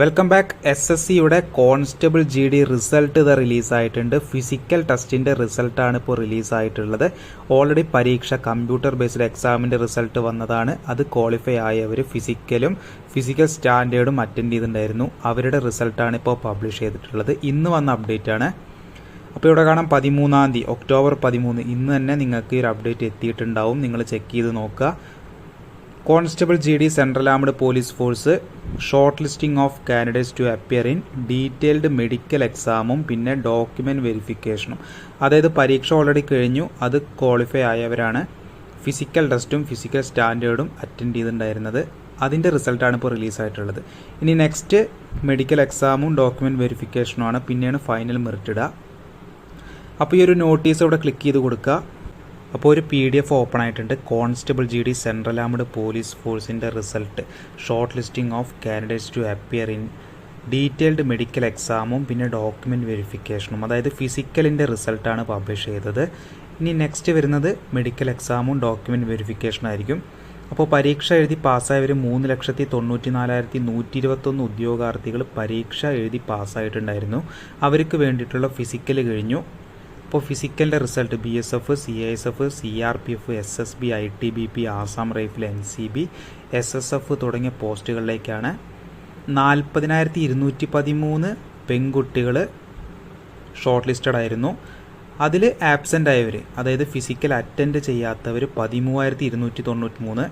Welcome back S S സിയുടെ constable G D result ഇത് റിലീസായിട്ടുണ്ട് ഫിസിക്കൽ ടെസ്റ്റിന്റെ റിസൾട്ടാണ് ഇപ്പോൾ റിലീസായിട്ടുള്ളത് ഓൾറെഡി പരീക്ഷ കമ്പ്യൂട്ടർ ബേസ്ഡ് എക്സാമിന്റെ റിസൾട്ട് വന്നതാണ്. അത് ക്വാളിഫൈ ആയവർ ഫിസിക്കലും ഫിസിക്കൽ സ്റ്റാൻഡേർഡും അറ്റൻഡ് ചെയ്തിട്ടുണ്ടായിരുന്നു. അവരുടെ റിസൾട്ടാണ് ഇപ്പോൾ പബ്ലിഷ് ചെയ്തിട്ടുള്ളത്. ഇന്ന് വന്ന അപ്ഡേറ്റ് ആണ്. അപ്പോൾ ഇവിടെ കാണാം പതിമൂന്നാം തീയതി ഒക്ടോബർ പതിമൂന്ന്. ഇന്ന് തന്നെ നിങ്ങൾക്ക് ഈ ഒരു അപ്ഡേറ്റ് എത്തിയിട്ടുണ്ടാവും. നിങ്ങൾ ചെക്ക് ചെയ്ത് നോക്കുക. Constable G D central armed police force shortlisting of candidates to appear in detailed medical എക്സാമും പിന്നെ ഡോക്യുമെന്റ് വെരിഫിക്കേഷനും അതായത് പരീക്ഷ ഓൾറെഡി കഴിഞ്ഞു അത് ക്വാളിഫൈ ആയവരാണ്. ഫിസിക്കൽ ടെസ്റ്റും ഫിസിക്കൽ സ്റ്റാൻഡേർഡും അറ്റൻഡ് ചെയ്തിട്ടുണ്ടായിരുന്നത്. അതിന്റെ റിസൾട്ടാണ് ഇപ്പോൾ റിലീസായിട്ടുള്ളത് ഇനി നെക്സ്റ്റ് മെഡിക്കൽ എക്സാമും ഡോക്യുമെന്റ് വെരിഫിക്കേഷനുമാണ് പിന്നെയാണ് ഫൈനൽ മെറിറ്റ് അപ്പോൾ ഈ ഒരു നോട്ടീസ് ഇവിടെ ക്ലിക്ക് ചെയ്ത് കൊടുക്കുക. അപ്പോൾ ഒരു പി ഡി എഫ് ഓപ്പൺ ആയിട്ടുണ്ട്. Constable G D central armed police ഫോഴ്സിന്റെ result shortlisting of candidates to appear in detailed medical എക്സാമും പിന്നെ ഡോക്യുമെന്റ് വെരിഫിക്കേഷനും അതായത് ഫിസിക്കലിന്റെ റിസൾട്ടാണ് പബ്ലിഷ് ചെയ്തത്. ഇനി നെക്സ്റ്റ് വരുന്നത് മെഡിക്കൽ എക്സാമും ഡോക്യുമെന്റ് വെരിഫിക്കേഷനും ആയിരിക്കും. അപ്പോൾ പരീക്ഷ എഴുതി പാസ്സായവർ മൂന്ന് ലക്ഷത്തി തൊണ്ണൂറ്റി നാലായിരത്തി നൂറ്റി ഇരുപത്തൊന്ന് ഉദ്യോഗാർത്ഥികൾ പരീക്ഷ എഴുതി പാസ്സായിട്ടുണ്ടായിരുന്നു. അവർക്ക് വേണ്ടിയിട്ടുള്ള ഫിസിക്കൽ കഴിഞ്ഞു. ഇപ്പോൾ ഫിസിക്കലിന്റെ result B S F C S F C R P F S S B I T B P Assam rifle N C B S S F തുടങ്ങിയ പോസ്റ്റുകളിലേക്കാണ് നാൽപ്പതിനായിരത്തി ഇരുന്നൂറ്റി പതിമൂന്ന് പെൺകുട്ടികൾ ഷോർട്ട് ലിസ്റ്റഡ് ആയിരുന്നു. അതിൽ ആബ്സെന്റ് ആയവർ അതായത് ഫിസിക്കൽ അറ്റൻഡ് ചെയ്യാത്തവർ പതിമൂവായിരത്തി ഇരുന്നൂറ്റി തൊണ്ണൂറ്റി മൂന്ന്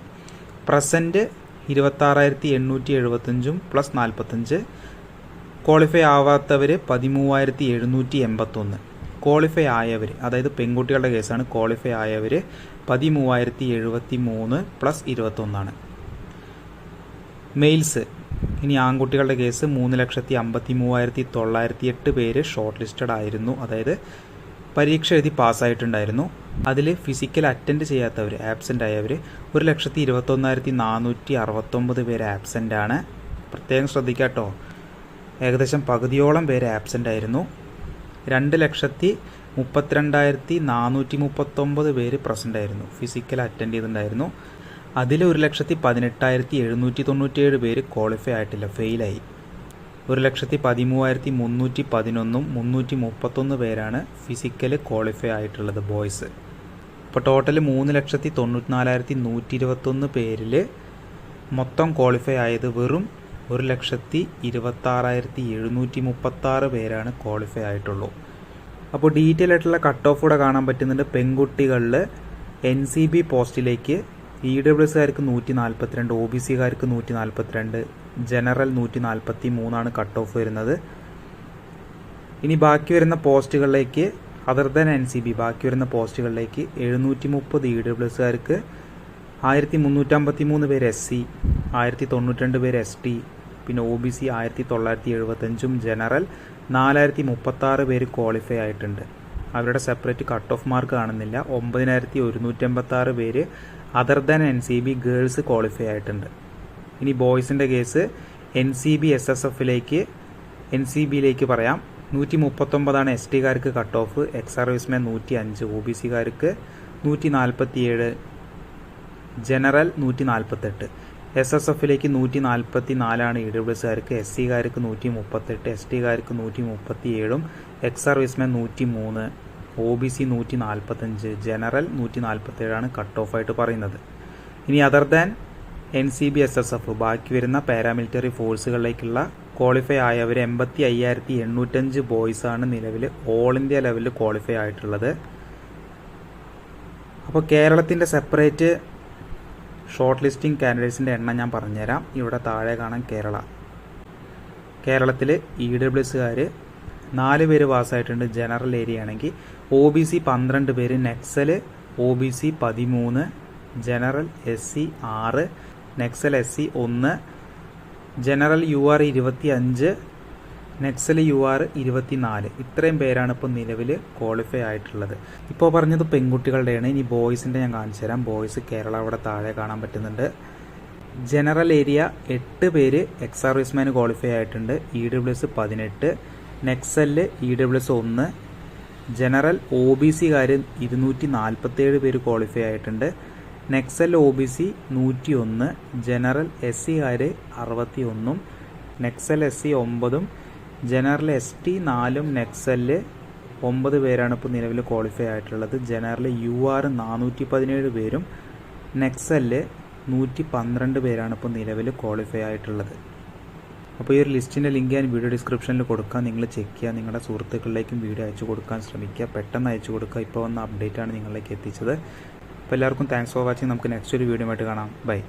പ്രസന്റ് ഇരുപത്താറായിരത്തി എണ്ണൂറ്റി എഴുപത്തഞ്ചും പ്ലസ് നാൽപ്പത്തഞ്ച് ക്വാളിഫൈ ആവാത്തവർ പതിമൂവായിരത്തി എഴുന്നൂറ്റി എൺപത്തൊന്ന് ക്വാളിഫൈ ആയവർ അതായത് പെൺകുട്ടികളുടെ കേസാണ് ക്വാളിഫൈ ആയവർ പതിമൂവായിരത്തി എഴുപത്തി മൂന്ന് പ്ലസ് ഇരുപത്തൊന്നാണ്. മെയിൽസ് ഇനി ആൺകുട്ടികളുടെ കേസ് മൂന്ന് ലക്ഷത്തി അമ്പത്തി മൂവായിരത്തി തൊള്ളായിരത്തി എട്ട് പേര് ഷോർട്ട് ലിസ്റ്റഡ് ആയിരുന്നു. അതായത് പരീക്ഷ എഴുതി പാസ്സായിട്ടുണ്ടായിരുന്നു. അതിൽ ഫിസിക്കൽ അറ്റൻഡ് ചെയ്യാത്തവർ ആബ്സെന്റ് ആയവർ ഒരു ലക്ഷത്തി ഇരുപത്തൊന്നായിരത്തി നാനൂറ്റി അറുപത്തൊമ്പത് പേര് ആബ്സെന്റ് ആണ്. പ്രത്യേകം ശ്രദ്ധിക്കാട്ടോ. ഏകദേശം പകുതിയോളം പേര് ആബ്സെന്റ് ആയിരുന്നു. രണ്ട് ലക്ഷത്തി മുപ്പത്തിരണ്ടായിരത്തി നാനൂറ്റി മുപ്പത്തൊമ്പത് പേര് പ്രസന്റ് ആയിരുന്നു. ഫിസിക്കൽ അറ്റൻഡ് ചെയ്തിട്ടുണ്ടായിരുന്നു. അതിൽ ഒരു ലക്ഷത്തി പതിനെട്ടായിരത്തി എഴുന്നൂറ്റി തൊണ്ണൂറ്റിയേഴ് പേര് ക്വാളിഫൈ ആയിട്ടില്ല. ഫെയിലായി ഒരു ലക്ഷത്തി പതിമൂവായിരത്തി മുന്നൂറ്റി പതിനൊന്നും മുന്നൂറ്റി മുപ്പത്തൊന്ന് പേരാണ് ഫിസിക്കൽ ക്വാളിഫൈ ആയിട്ടുള്ളത് ബോയ്സ് ഇപ്പോൾ ടോട്ടൽ മൂന്ന് ലക്ഷത്തി തൊണ്ണൂറ്റിനാലായിരത്തി നൂറ്റി ഇരുപത്തൊന്ന് പേരിൽ മൊത്തം ക്വാളിഫൈ ആയത് വെറും ഒരു ലക്ഷത്തി ഇരുപത്താറായിരത്തി എഴുന്നൂറ്റി മുപ്പത്താറ് പേരാണ് ക്വാളിഫൈ ആയിട്ടുള്ളൂ. അപ്പോൾ ഡീറ്റെയിൽ ആയിട്ടുള്ള കട്ട് ഓഫ് കൂടെ കാണാൻ പറ്റുന്നുണ്ട്. പെൺകുട്ടികളിൽ എൻ സി ബി പോസ്റ്റിലേക്ക് ഇ ഡബ്ല്യു എസ്കാർക്ക് നൂറ്റി നാൽപ്പത്തിരണ്ട് ഒ ബി സിക്കാർക്ക് നൂറ്റി നാൽപ്പത്തിരണ്ട് ജനറൽ നൂറ്റി നാൽപ്പത്തി മൂന്നാണ് കട്ട് ഓഫ് വരുന്നത്. ഇനി ബാക്കി വരുന്ന പോസ്റ്റുകളിലേക്ക് other than N C B ബാക്കി വരുന്ന പോസ്റ്റുകളിലേക്ക് എഴുന്നൂറ്റി മുപ്പത് ഇ ഡബ്ല്യു എസ്കാർക്ക് ആയിരത്തി മുന്നൂറ്റമ്പത്തി മൂന്ന് പേര് എസ് സി ആയിരത്തി തൊണ്ണൂറ്റി രണ്ട് പേര് എസ് ടി പിന്നെ ഒ ബി സി ആയിരത്തി തൊള്ളായിരത്തി എഴുപത്തഞ്ചും ജനറൽ നാലായിരത്തി മുപ്പത്താറ് പേര് ക്വാളിഫൈ ആയിട്ടുണ്ട്. അവരുടെ സെപ്പറേറ്റ് കട്ട് ഓഫ് മാർക്ക് കാണുന്നില്ല. ഒമ്പതിനായിരത്തി ഒരുന്നൂറ്റി എൺപത്താറ് പേര് other than N C B girls qualify ആയിട്ടുണ്ട്. ഇനി ബോയ്സിന്റെ case N C B S S എഫിലേക്ക് എൻ സി ബിയിലേക്ക് പറയാം നൂറ്റി മുപ്പത്തൊമ്പതാണ് എസ് ടിക്കാർക്ക് കട്ട് ഓഫ് എക്സ് സർവീസ്മാൻ നൂറ്റി അഞ്ച് ഒ ബി സിക്കാർക്ക് നൂറ്റി നാൽപ്പത്തിയേഴ് ജനറൽ നൂറ്റി നാൽപ്പത്തെട്ട് എസ് എസ് എഫിലേക്ക് നൂറ്റി നാൽപ്പത്തി നാലാണ് ഇ ഡബ്ല്യു എസ്സുകാർക്ക് എസ് സികാർക്ക് നൂറ്റി മുപ്പത്തെട്ട് എസ് ടികാർക്ക് നൂറ്റി മുപ്പത്തി ഏഴും എക്സ് സർവീസ്മാൻ നൂറ്റി മൂന്ന് ഒ ബി സി നൂറ്റി നാൽപ്പത്തഞ്ച് ജനറൽ നൂറ്റി നാൽപ്പത്തേഴാണ് കട്ട് ഓഫ് ആയിട്ട് പറയുന്നത്. ഇനി other than N C B S S F ബാക്കി വരുന്ന പാരാമിലിറ്ററി ഫോഴ്സുകളിലേക്കുള്ള ക്വാളിഫൈ ആയവർ എൺപത്തി അയ്യായിരത്തി എണ്ണൂറ്റഞ്ച് ബോയ്സാണ് നിലവിൽ ഓൾ ഇന്ത്യ ലെവലിൽ ക്വാളിഫൈ ആയിട്ടുള്ളത്. അപ്പോൾ കേരളത്തിന്റെ സെപ്പറേറ്റ് ഷോർട്ട് ലിസ്റ്റിംഗ് കാൻഡിഡേറ്റ്സിന്റെ എണ്ണം ഞാൻ പറഞ്ഞുതരാം. ഇവിടെ താഴെ കാണാൻ കേരള. കേരളത്തിൽ ഇ ഡബ്ല്യു എസ്സുകാർ നാല് പേര് പാസ്സായിട്ടുണ്ട് ജനറൽ ഏരിയ ആണെങ്കിൽ ഒ ബി സി പന്ത്രണ്ട് പേര് നെക്സൽ ഒ ബി സി പതിമൂന്ന് ജനറൽ എസ് സി ആറ് നെക്സൽ എസ് സി ഒന്ന് ജനറൽ യു ആർ ഇരുപത്തി അഞ്ച് നെക്സൽ യു ആർ ഇരുപത്തിനാല്. ഇത്രയും പേരാണ് ഇപ്പോൾ നിലവിൽ ക്വാളിഫൈ ആയിട്ടുള്ളത്. ഇപ്പോൾ പറഞ്ഞത് പെൺകുട്ടികളുടെയാണ്. ഇനി ബോയ്സിന്റെ ഞാൻ കാണിച്ചു തരാം. ബോയ്സ് കേരള അവിടെ താഴെ കാണാൻ പറ്റുന്നുണ്ട്. ജനറൽ ഏരിയ എട്ട് പേര് എക്സ് സർവീസ്മാൻ ക്വാളിഫൈ ആയിട്ടുണ്ട്. ഇ ഡബ്ല്യു എസ് പതിനെട്ട്. നെക്സലിൽ ഇ ഡബ്ല്യു എസ് ഒന്ന്. ജനറൽ ഒ ബി സിക്കാർ ഇരുന്നൂറ്റി നാൽപ്പത്തേഴ് പേര് ക്വാളിഫൈ ആയിട്ടുണ്ട്. നെക്സൽ ഒ ബി സി നൂറ്റി ഒന്ന് ജനറൽ എസ് സിക്കാർ അറുപത്തി ഒന്നും നെക്സൽ എസ് സി ഒമ്പതും. ജനറൽ എസ് ടി നാലും നെക്സൽ ഒമ്പത് പേരാണ് ഇപ്പോൾ നിലവിൽ ക്വാളിഫൈ ആയിട്ടുള്ളത്. ജനറൽ യു ആർ നാനൂറ്റി പതിനേഴ് പേരും നെക്സൽ നൂറ്റി പന്ത്രണ്ട് പേരാണ് ഇപ്പോൾ നിലവിൽ ക്വാളിഫൈ ആയിട്ടുള്ളത്. അപ്പോൾ ഈ ഒരു ലിസ്റ്റിന്റെ ലിങ്ക് ഞാൻ വീഡിയോ ഡിസ്ക്രിപ്ഷനിൽ കൊടുക്കാം. നിങ്ങൾ ചെക്ക് ചെയ്യുക. നിങ്ങളുടെ സുഹൃത്തുക്കളിലേക്കും വീഡിയോ അയച്ചു കൊടുക്കാൻ ശ്രമിക്കുക. പെട്ടെന്ന് അയച്ചു കൊടുക്കുക. ഇപ്പോൾ വന്ന അപ്ഡേറ്റ് ആണ് നിങ്ങളിലേക്ക് എത്തിച്ചത്. അപ്പോൾ എല്ലാവർക്കും താങ്ക്സ് ഫോർ വാച്ചിങ് നമുക്ക് നെക്സ്റ്റ് ഒരു വീഡിയോ ആയിട്ട് കാണാം. ബൈ